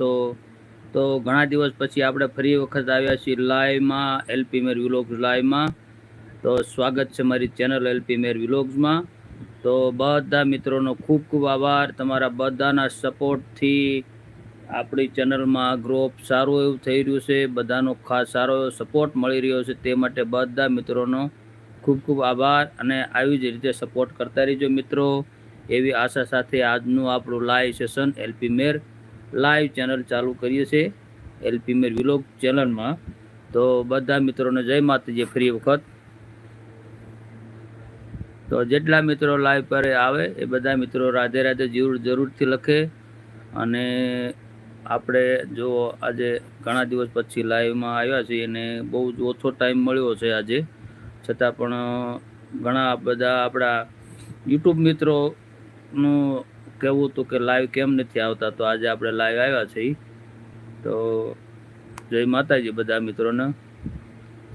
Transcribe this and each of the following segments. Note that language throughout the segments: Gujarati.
તો તો ઘણા દિવસ પછી આપણે ફરી વખત આવ્યા છીએ લાઈવમાં, એલપી મેર વિલોગ્સ લાઈવમાં. તો સ્વાગત છે મારી ચેનલ એલપી મેર વ્લોગ્સમાં. તો બધા મિત્રોનો ખૂબ ખૂબ આભાર. તમારા બધાના સપોર્ટથી આપણી ચેનલમાં ગ્રોપ સારું એવું થઈ રહ્યું છે. બધાનો ખાસ સારો એવો સપોર્ટ મળી રહ્યો છે. તે માટે બધા મિત્રોનો ખૂબ ખૂબ આભાર અને આવી જ રીતે સપોર્ટ કરતા રહીજો મિત્રો. એવી આશા સાથે આજનું આપણું live session LP Mer live channel ચાલુ કરીએ છીએ એલપી મેર વિલોગ ચેનલમાં તો બધા મિત્રોને જય માતાજી ફરી વખત. તો જેટલા મિત્રો લાઈવ પર આવે એ બધા મિત્રો રાધે રાધે જરૂર જરૂરથી લખે. અને આપણે જો આજે ઘણા દિવસ પછી લાઈવમાં આવ્યા છીએ અને બહુ જ ઓછો ટાઈમ મળ્યો છે આજે. છતાં પણ ઘણા બધા આપણા યુટ્યુબ મિત્રોનું કહેવું હતું કે લાઈવ કેમ નથી આવતા? તો આજે આપણે લાઈવ આવ્યા છીએ. તો જય માતાજી બધા મિત્રોને.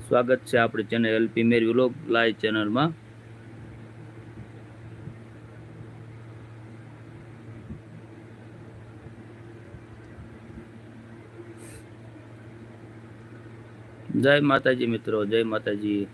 સ્વાગત છે આપણી channel LP Mer vlog live ચેનલમાં. જય માતાજી મિત્રો, જય માતાજી.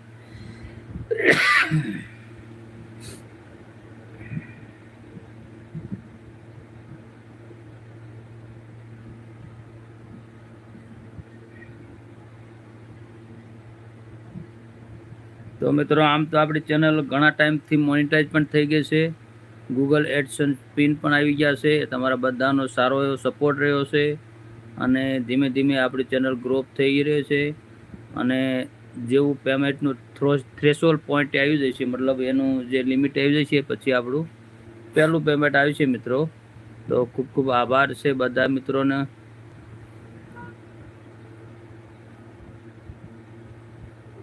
તો મિત્રો, આમ તો આપણી ચેનલ ઘણા ટાઈમથી મોનિટાઈઝ પણ થઈ ગઈ છે. ગૂગલ એડસન પિન પણ આવી ગયા છે. તમારા બધાનો સારો એવો સપોર્ટ રહ્યો છે અને ધીમે ધીમે આપણી ચેનલ ગ્રોથ થઈ રહી છે અને જેવું પેમેન્ટનું થ્રો થ્રેશોલ પોઈન્ટ આવી જાય છે, મતલબ એનું જે લિમિટ આવી જાય છે પછી આપણું પહેલું પેમેન્ટ આવ્યું છે મિત્રો. તો ખૂબ ખૂબ આભાર છે બધા મિત્રોને.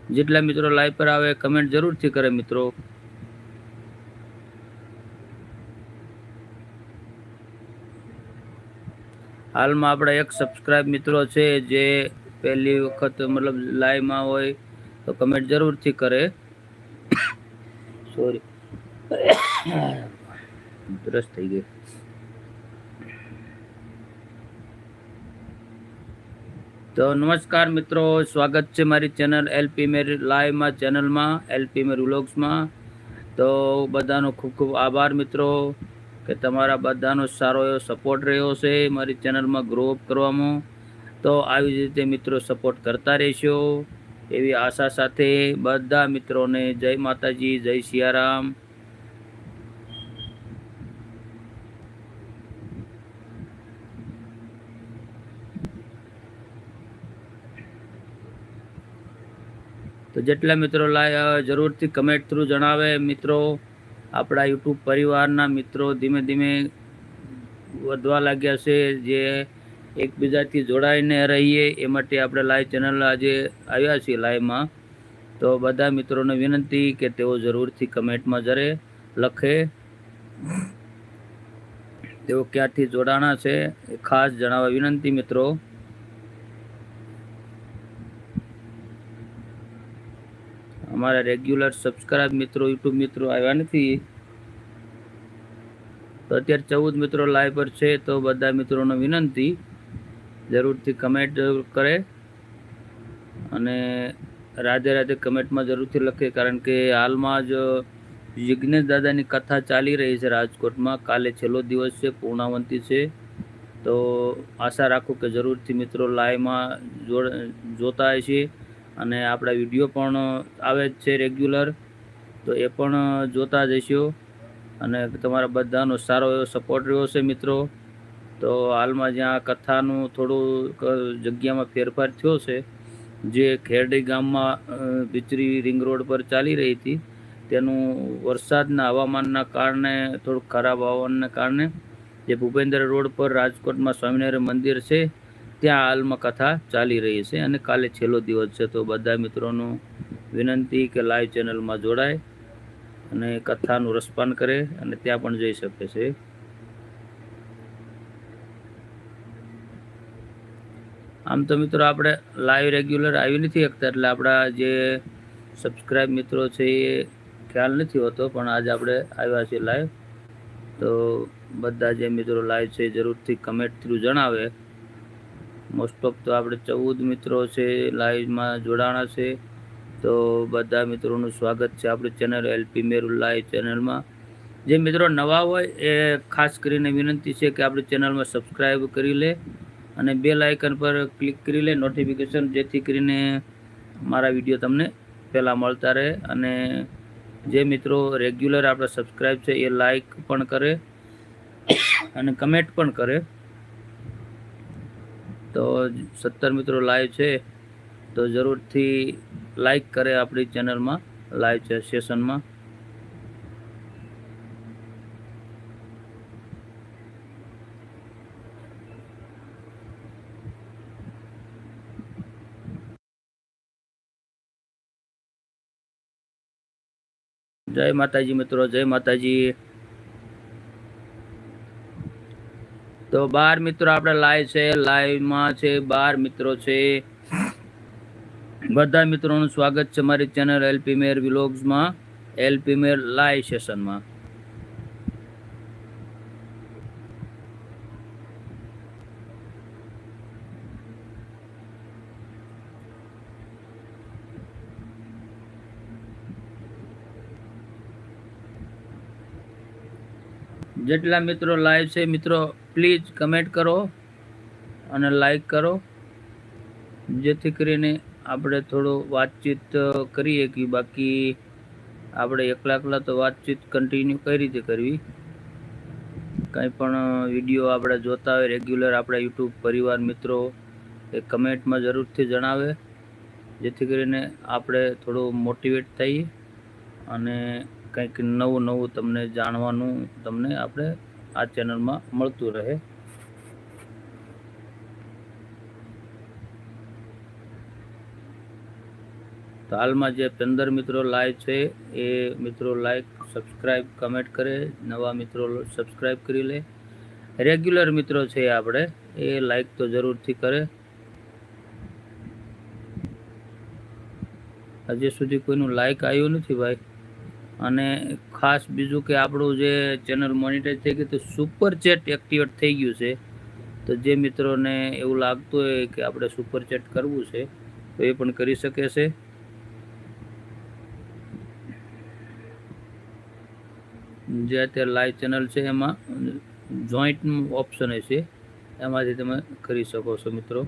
જેટલા મિત્રો લાઈવ પર આવે કમેન્ટ જરૂરથી કરે મિત્રો. હાલમાં આપણા એક સબસ્ક્રાઇબ મિત્રો છે, જે પહેલી વખત મતલબ લાઈવમાં હોય, તો કમેન્ટ જરૂરથી કરે. સોરી ઉધરસ થઈ ગઈ. તો નમસ્કાર મિત્રો, સ્વાગત છે મારી ચેનલ એલપી મેર લાઈવમાં, ચેનલમાં, એલપી મેર વ્લોગ્સમાં. તો બધાનો ખૂબ ખૂબ આભાર મિત્રો, કે તમારા બધાનો સારો એવો સપોર્ટ રહ્યો છે મારી ચેનલમાં ગ્રો અપ કરવામાં. તો આવી રીતે મિત્રો સપોર્ટ કરતા રહેશો. એવી આશા સાથે બધા મિત્રોને જય માતાજી, જય સિયારામ. તો જેટલા મિત્રો લાય જરૂરથી કમેન્ટ થ્રુ જણાવે. મિત્રો, આપણા યુટ્યુબ પરિવારના મિત્રો ધીમે ધીમે વધવા લાગ્યા છે જે એકબીજાથી જોડાઈને રહીએ. એ માટે આપણે લાઈવ ચેનલ આજે આવ્યા છીએ લાઈવમાં તો બધા મિત્રોને વિનંતી કે તેઓ જરૂરથી કમેન્ટમાં જરે લખે. તેઓ ક્યાંથી જોડાણા છે એ ખાસ જણાવવા વિનંતી, મિત્રો. અમારા રેગ્યુલર સબસ્ક્રાઇબ મિત્રો યુટ્યુબ મિત્રો આવ્યા નથી. તો અત્યારે ચૌદ મિત્રો લાઈવ પર છે, તો બધા મિત્રોને વિનંતી, જરૂરથી કમેન્ટ કરે. અને રાધે રાધે કમેન્ટમાં જરૂરથી લખે, કારણ કે હાલમાં જ જિજ્ઞેશ દાદાની કથા ચાલી રહી છે રાજકોટમાં. કાલે છેલ્લો દિવસ છે, પૂર્ણાવંતી છે. તો આશા રાખું કે જરૂરથી મિત્રો લાઈવમાં જોતા હશે. અને આપણા વીડિયો પણ આવે જ છે રેગ્યુલર, તો એ પણ જોતા જશો અને તમારા બધાનો સારો એવો સપોર્ટ રહ્યો છે મિત્રો. તો હાલમાં જ્યાં કથાનું થોડું જગ્યામાં ફેરફાર થયો છે, જે ખેરડી ગામમાં બિચરી રિંગ રોડ પર ચાલી રહી હતી, તેનું વરસાદના હવામાનના કારણે, થોડુંક ખરાબ હવામાનના કારણે, જે ભૂપેન્દ્ર રોડ પર રાજકોટમાં સ્વામિનારાયણ મંદિર છે ત્યાં હાલમાં કથા ચાલી રહી છે અને કાલે છેલ્લો દિવસ છે. તો બધા મિત્રોનું વિનંતી કે લાઈવ ચેનલમાં જોડાય અને કથાનું રસપાન કરે અને ત્યાં પણ જઈ શકે છે. આમ તો મિત્રો આપણે લાઈવ રેગ્યુલર આવી નથી શકતા એટલે આપણા જે સબસ્ક્રાઈબ મિત્રો છે એ ખ્યાલ નથી હોતો, પણ આજે આપણે આવ્યા છીએ લાઈવ તો બધા જે મિત્રો લાઈવ છે જરૂરથી કમેન્ટ થ્રુ જણાવે. મોસ્ટ ઓફ તો આપણે ચૌદ મિત્રો છે લાઈવમાં જોડાણા છે. તો બધા મિત્રોનું સ્વાગત છે આપણી ચેનલ એલપી મેરુ લાઈવ ચેનલમાં જે મિત્રો નવા હોય એ ખાસ કરીને વિનંતી છે કે આપણી ચેનલમાં સબસ્ક્રાઈબ કરી લે અને બે લાઇકન પર ક્લિક કરી લે નોટિફિકેશન જેથી કરીને મારા વીડિયો તમને પહેલાં મળતા રહે. અને જે મિત્રો રેગ્યુલર આપણા સબસ્ક્રાઈબ છે એ લાઇક પણ કરે અને કમેન્ટ પણ કરે. તો સત્તર મિત્રો લાઈવ છે, તો જરૂરથી લાઈક કરે આપણી ચેનલમાં લાઈવ છે સેશનમાં જય માતાજી મિત્રો, જય માતાજી. તો બાર મિત્રો આપણે લાઈવ છે, લાઈવમાં છે, બાર મિત્રો છે. બધા મિત્રોનું સ્વાગત છે મારી ચેનલ એલપી મેર વિલોગ્સમાં. એલપી મેર લાઈવ સેશનમાં. જેટલા મિત્રો લાઈવ છે મિત્રો પ્લીઝ કમેન્ટ કરો અને લાઈક કરો. જેથી કરીને આપણે થોડો વાતચીત કરીએ કે બાકી આપણે એકલા એકલા તો વાતચીત કન્ટિન્યુ કઈ રીતે કરવી? કંઈ પણ વીડિયો આપણે જોતા હોય રેગ્યુલર આપણા યુટ્યુબ પરિવાર મિત્રો એ કમેન્ટમાં જરૂરથી જણાવે. જેથી કરીને આપણે થોડું મોટિવેટ થઈએ અને કંઈક નવું નવું તમને જાણવાનું તમને આપણે આ ચેનલમાં મળતું રહે. તો હાલમાં જે પંદર મિત્રો લાઈવ છે, એ મિત્રો લાઈક, સબસ્ક્રાઈબ, કમેન્ટ કરે, નવા મિત્રો સબસ્ક્રાઈબ કરી લે. રેગ્યુલર મિત્રો છે આપણે, એ લાઈક તો જરૂરથી કરે. હજી સુધી કોઈનું લાઈક આવ્યું નથી ભાઈ? અને ખાસ બીજું કે આપણું જે ચેનલ મોનિટાઈઝ થઈ ગયું તો સુપર ચેટ એક્ટિવેટ થઈ ગયું છે. તો જે મિત્રોને એવું લાગતું હોય કે આપણે સુપર ચેટ કરવું છે, તો એ પણ કરી શકે છે. જે અત્યારે લાઈવ ચેનલ છે એમાં જોઈન્ટ ઓપ્શન છે, એમાંથી તમે કરી શકો છો મિત્રો.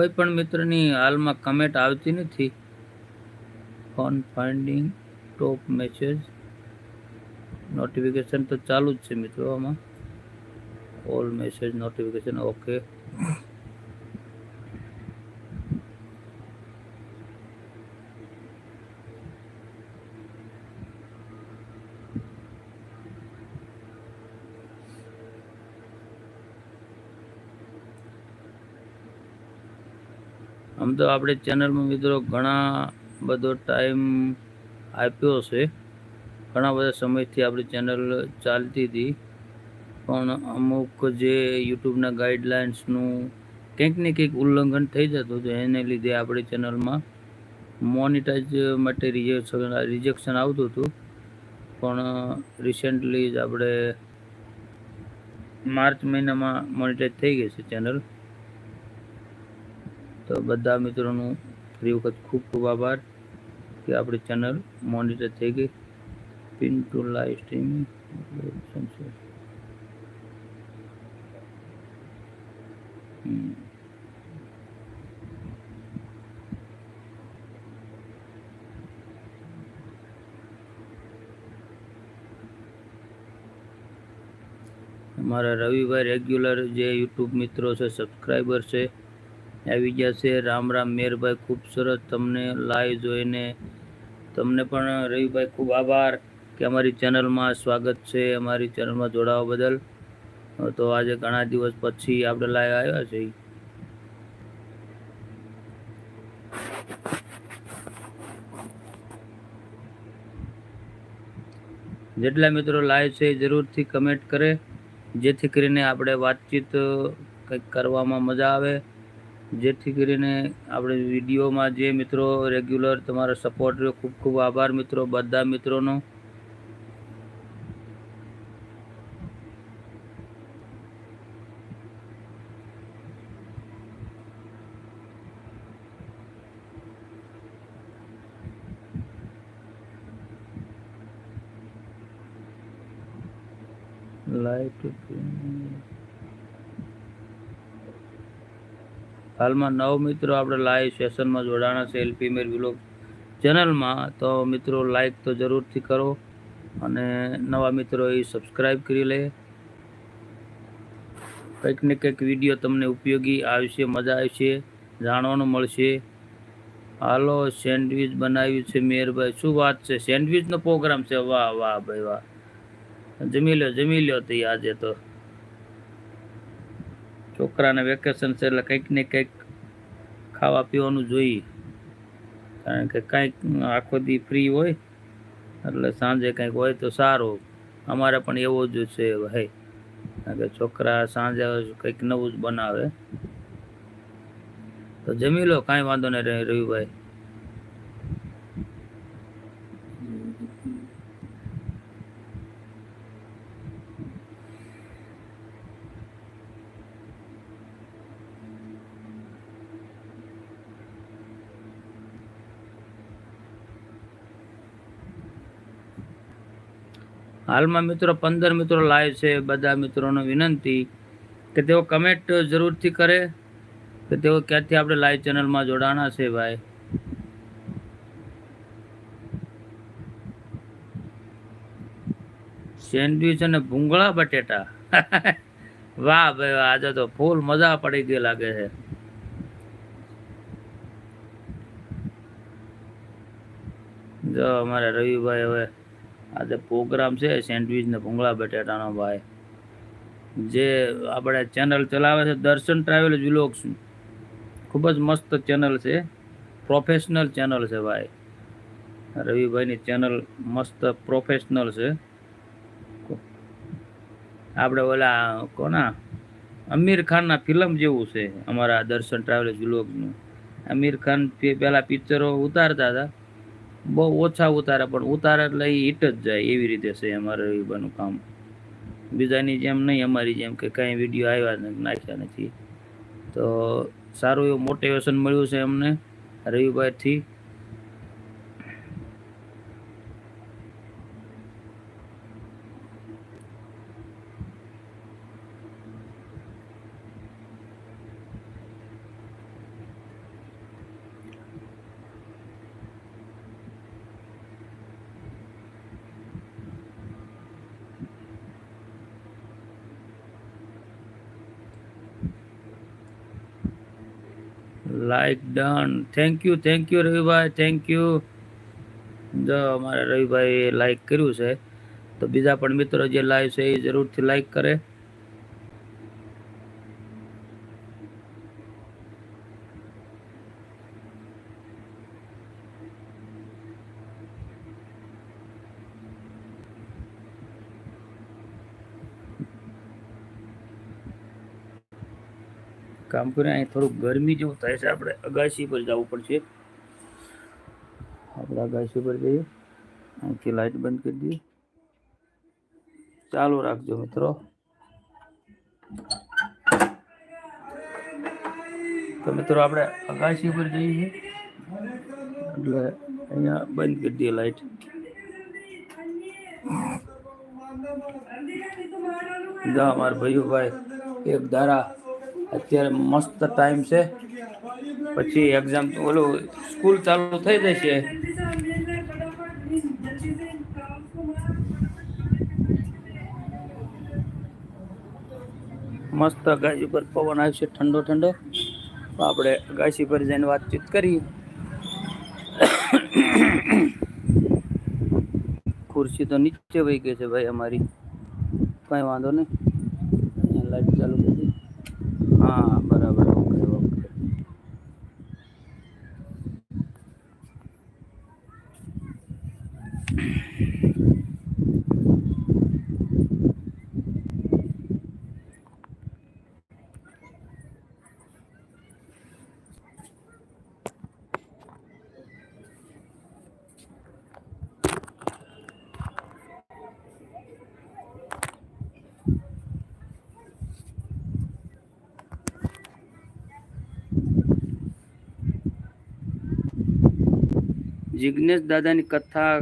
કોઈ પણ મિત્રની હાલમાં કમેન્ટ આવતી નથી. Phone finding top message notification તો ચાલુ જ છે મિત્રો આમાં. ઓલ મેસેજ નોટિફિકેશન ઓકે તો આપણે ચેનલમાં મિત્રો ઘણા બધો ટાઈમ આપ્યો છે. ઘણા બધા સમયથી આપણી ચેનલ ચાલતી હતી. પણ અમુક જે યુટ્યુબના ગાઈડલાઇન્સનું કંઈક ને કંઈક ઉલ્લંઘન થઈ જતું હતું, એને લીધે આપણી ચેનલમાં મોનિટાઈઝ માટે રિજેક્શન રિજેક્શન આવતું હતું. પણ રિસેન્ટલી જ આપણે માર્ચ મહિનામાં મોનિટાઈઝ થઈ ગઈ છે ચેનલ. તો બધા મિત્રોનું ફરી વખત ખૂબ ખૂબ આભાર કે આપણી ચેનલ મોનિટર થઈ ગઈ. Pin to live streaming. અમારા રવિભાઈ રેગ્યુલર જે યુટ્યુબ મિત્રો છે સબસ્ક્રાઈબર છે આવી ગયા છે રામ રામ મેરભાઈ, ખૂબ સરસ તમને લાઈવ જોઈને. તમને પણ રવિભાઈ ખૂબ આભાર કે અમારી ચેનલમાં સ્વાગત છે, અમારી ચેનલમાં જોડાવા બદલ. તો આજે ઘણા દિવસ પછી આપણે લાઈવ આવ્યા છે જેટલા મિત્રો લાઈવ છે જરૂરથી કમેન્ટ કરે. જેથી કરીને આપણે વાતચીત કંઈક કરવામાં મજા આવે. જેથી કરીને આપણે વિડીયોમાં જે મિત્રો રેગ્યુલર તમારો સપોર્ટ રહ્યો, ખૂબ ખૂબ આભાર મિત્રો, બધા મિત્રોનો. લાઈટ હાલમાં નવ મિત્રો આપણે લાઈવ સેશનમાં જોડાણા છે એલપી મેર વિલોગ ચેનલમાં તો મિત્રો લાઈક તો જરૂરથી કરો અને નવા મિત્રો એ સબસ્ક્રાઈબ કરી લે. કંઈક ને કંઈક વીડિયો તમને ઉપયોગી આવશે, મજા આવશે, જાણવાનું મળશે. હાલો સેન્ડવિચ બનાવ્યું છે મેરભાઈ શું વાત છે? સેન્ડવિચનો પ્રોગ્રામ છે? વાહ વાહ ભાઈ, વાહ. જમી લો જમી લો તે આજે તો. છોકરાને વેકેશન છે એટલે કંઈક ને કંઈક ખાવા પીવાનું જોઈએ. કારણ કે કંઈક આખો દી ફ્રી હોય, એટલે સાંજે કંઈક હોય તો સારું. અમારે પણ એવો જ છે ભાઈ. કારણ કે છોકરા સાંજે કંઈક નવું જ બનાવે. તો જમી લો, કાંઈ વાંધો નહીં રવિભાઈ. હાલમાં મિત્રો પંદર મિત્રો લાઈવ છે બધા મિત્રોને વિનંતી કે તેઓ કમેન્ટ જરૂરથી કરે કે તેઓ ક્યાંથી આપણે લાઈવ ચેનલમાં જોડાણા છે ભાઈ. સેન્ડવીચ અને ભૂંગળા બટેટા. વાહ ભાઈ વાહ, આજે તો ફૂલ મજા પડી ગઈ લાગે છે. જો અમારે રવિભાઈ હવે આજે પ્રોગ્રામ છે સેન્ડવિચ ને ભૂંગળા, બટેટાનો ભાઈ. જે આપણે ચેનલ ચલાવે છે, દર્શન ટ્રાવેલ વ્લોગ્સ ખૂબ જ મસ્ત ચેનલ છે. પ્રોફેશનલ ચેનલ છે ભાઈ. રવિભાઈની ચેનલ મસ્ત પ્રોફેશનલ છે. આપણે ઓલા કોના? અમીર ખાનના ફિલ્મ જેવું છે અમારા દર્શન ટ્રાવેલ વ્લોગનું અમીર ખાન પહેલાં પિક્ચરો ઉતારતા હતા. બહુ ઓછા ઉતારે, પણ ઉતારે એટલે હિટ જ જાય એવી રીતે છે અમારે રવિભાઈનું કામ. બીજાની જેમ નહીં, અમારી જેમ કે કાંઈ વીડિયો આવ્યા નાખ્યા નથી. તો સારું એવું મોટિવેશન મળ્યું છે અમને રવિભાઈથી like done thank you thank you Ravibhai thank you જો અમારા રવિભાઈ લાઈક કર્યું છે, તો બીજા પણ મિત્રો જે લાઈવ છે, એ જરૂરથી લાઈક કરે. કામ કરીએ અહીં થોડુંક ગરમી જેવું થાય છે. આપણે અગાશી પર જવું પડશે. આપણે અગાશી પર જઈએ. અહીંથી લાઈટ બંધ કરી દઈએ. ચાલુ રાખજો મિત્રો. તો મિત્રો, આપણે અગાશી પર જઈએ એટલે અહીંયા બંધ કરી દઈએ લાઈટ. જા મારા ભાઈઓ ભાઈ, એક ધારા અત્યારે મસ્ત ટાઈમ છે. પછી એક્ઝામ ઓલું સ્કૂલ ચાલુ થઈ જશે મસ્ત અગાશી ઉપર પવન આવશે ઠંડો ઠંડો. આપણે ગાયસી પર જઈને વાતચીત કરીએ. ખુરશી તો નીચે વહી ગઈ છે ભાઈ અમારી. કાંઈ વાંધો નહીં. લાઈટ ચાલુ કરી. હા બરાબર ઓકે ઓકે જિજ્ઞેશ દાદાની કથા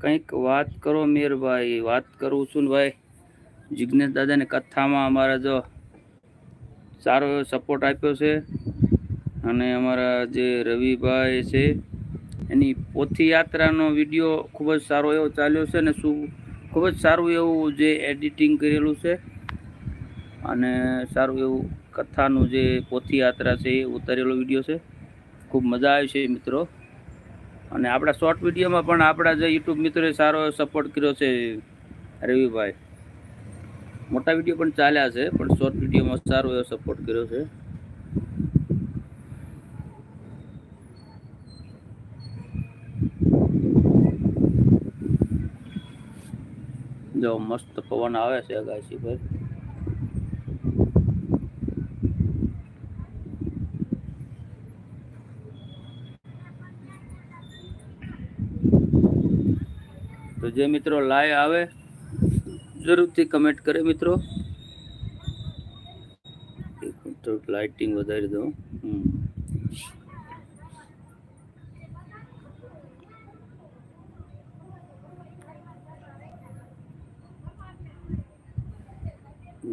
કંઈક વાત કરો મીરભાઈ, વાત કરું છું ને ભાઈ. જિજ્ઞેશ દાદાની કથામાં અમારા જો સારો એવો સપોર્ટ આપ્યો છે અને અમારા જે રવિભાઈ છે, એની પોથી યાત્રાનો વીડિયો ખૂબ જ સારો એવો ચાલ્યો છે અને શું ખૂબ જ સારું એવું જે એડિટિંગ કરેલું છે અને સારું એવું કથાનું જે પોથી યાત્રા છે એ ઉતારેલો વીડિયો છે. ખૂબ મજા આવી છે મિત્રો. અને આપણા શોર્ટ વિડીયોમાં પણ આપણા જે યુટ્યુબ મિત્રોએ સારો સપોર્ટ કર્યો છે રવિભાઈ. મોટા વીડિયો પણ ચાલ્યા છે, પણ શોર્ટ વિડીયોમાં સારો એવો સપોર્ટ કર્યો છે. જો મસ્ત પવન આવે છે અગાસી પર જે મિત્રો લાય આવે, જરૂરથી કમેન્ટ કરે મિત્રો. લાઇટિંગ વધારી દઉં.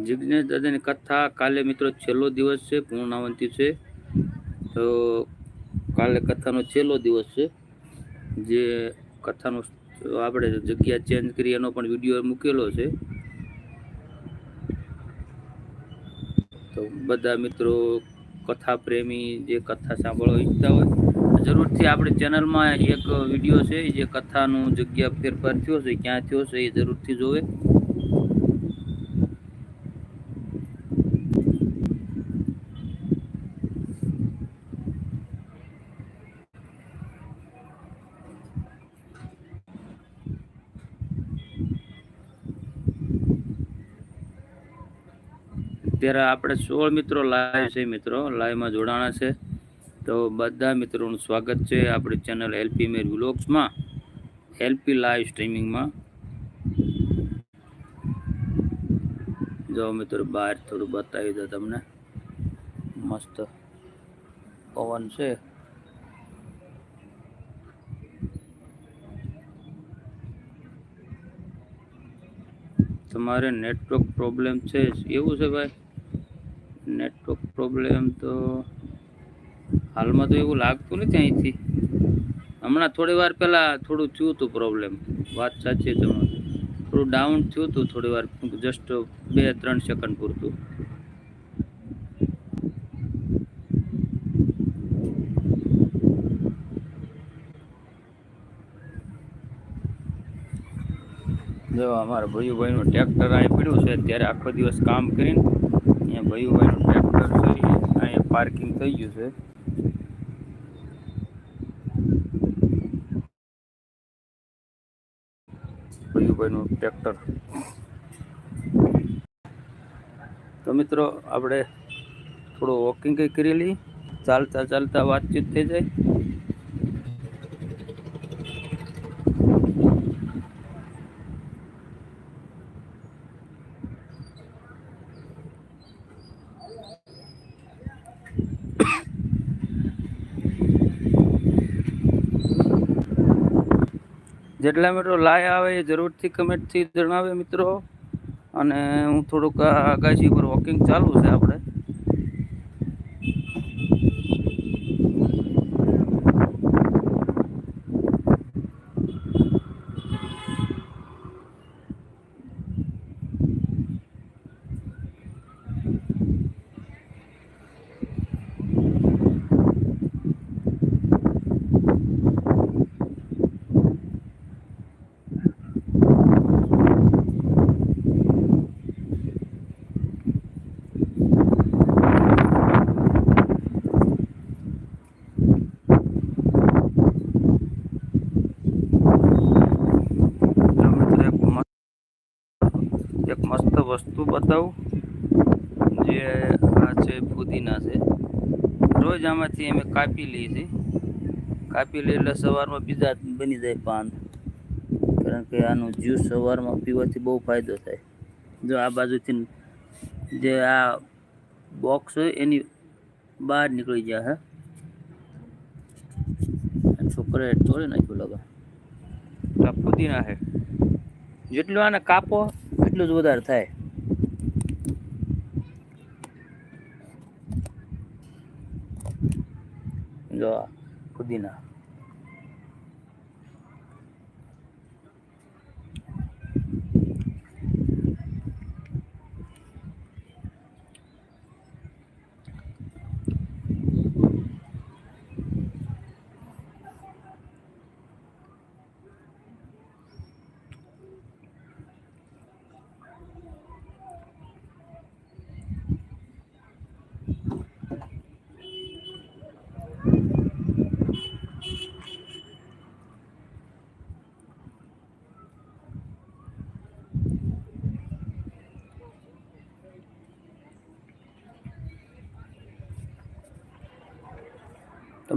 જિજ્ઞેશ દાદાની કથા કાલે મિત્રો છેલ્લો દિવસ છે, પૂર્ણાવંતી છે. તો કાલે કથાનો છેલ્લો દિવસ છે, જે કથાનો આપણે જગ્યા ચેન્જ કરી એનો પણ વીડિયો મૂકેલો છે. તો બધા મિત્રો કથા પ્રેમી જે કથા સાંભળવા ઈચ્છતા હોય, જરૂરથી આપણે ચેનલમાં એક વીડિયો છે, જે કથાનું જગ્યા ફેરફાર થયો છે, ક્યાં થયો છે એ જરૂરથી જોવે. અત્યારે આપણે સોળ મિત્રો લાઈવ છે મિત્રો. લાઈવમાં જોડાણા છે. તો બધા મિત્રોનું સ્વાગત છે આપણી ચેનલ એલપી મેર વ્લોગ્સમાં એલપી લાઈવ સ્ટ્રીમિંગમાં જો મિત્રો બહાર થોડું બતાવી દો તમને. મસ્ત પવન છે. તમારે નેટવર્ક પ્રોબ્લેમ છે એવું છે ભાઈ? નેટવર્ક પ્રોબ્લેમ તો હાલમાં તો એવું લાગતું નથી અહીંથી. હમણાં થોડી વાર પહેલાં થોડું થયું હતું પ્રોબ્લેમ વાત સાચી તમારી. થોડું ડાઉન થયું હતું થોડી વાર જસ્ટ બે ત્રણ સેકન્ડ પૂરતું. જો અમારા ભૈયુભાઈનું ટ્રેક્ટર આવી પડ્યું છે, ત્યારે આખો દિવસ કામ કરીને અહીંયા ભૈયુભાઈનું ટ્રેક્ટર છે અહીંયા પાર્કિંગ થઈ ગયું છે. ભૈયુભાઈનું ટ્રેક્ટર તો મિત્રો, આપણે થોડું વોકિંગ કંઈ કરી લઈએ ચાલતા ચાલતા વાતચીત થઈ જાય. જેટલા મિત્રો લાય આવે એ જરૂરથી કમેન્ટથી જણાવે મિત્રો. અને હું થોડુંક આગાશી પર વોકિંગ ચાલુ છે આપણે તો મિત્રો એક મસ્ત એક મસ્ત વસ્તુ બતાવું જે આ છે પુદીના છે. રોજ આમાંથી અમે કાપી લઈએ છીએ. કાપી લઈએ એટલે સવારમાં બીજા બની જાય પાન. કારણ કે આનું જ્યુસ સવારમાં પીવાથી બહુ ફાયદો થાય. જો આ બાજુથી જે આ બોક્સ હોય એની બહાર નીકળી જાય હે. છોકરાએ તોડી નાખ્યું લગા આ પુદીના છે. જેટલું આને કાપો એટલું જ વધારે થાય. જો પુદીના.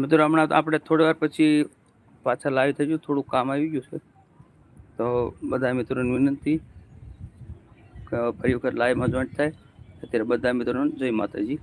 મિત્રો, હમણાં આપણે થોડી વાર પછી પાછા લાઈવ થઈ ગયું, થોડું કામ આવી ગયું છે. તો બધા મિત્રોને વિનંતી ફરી વખત લાઈવમાં જોઈન્ટ થાય. અત્યારે બધા મિત્રોને જય માતાજી.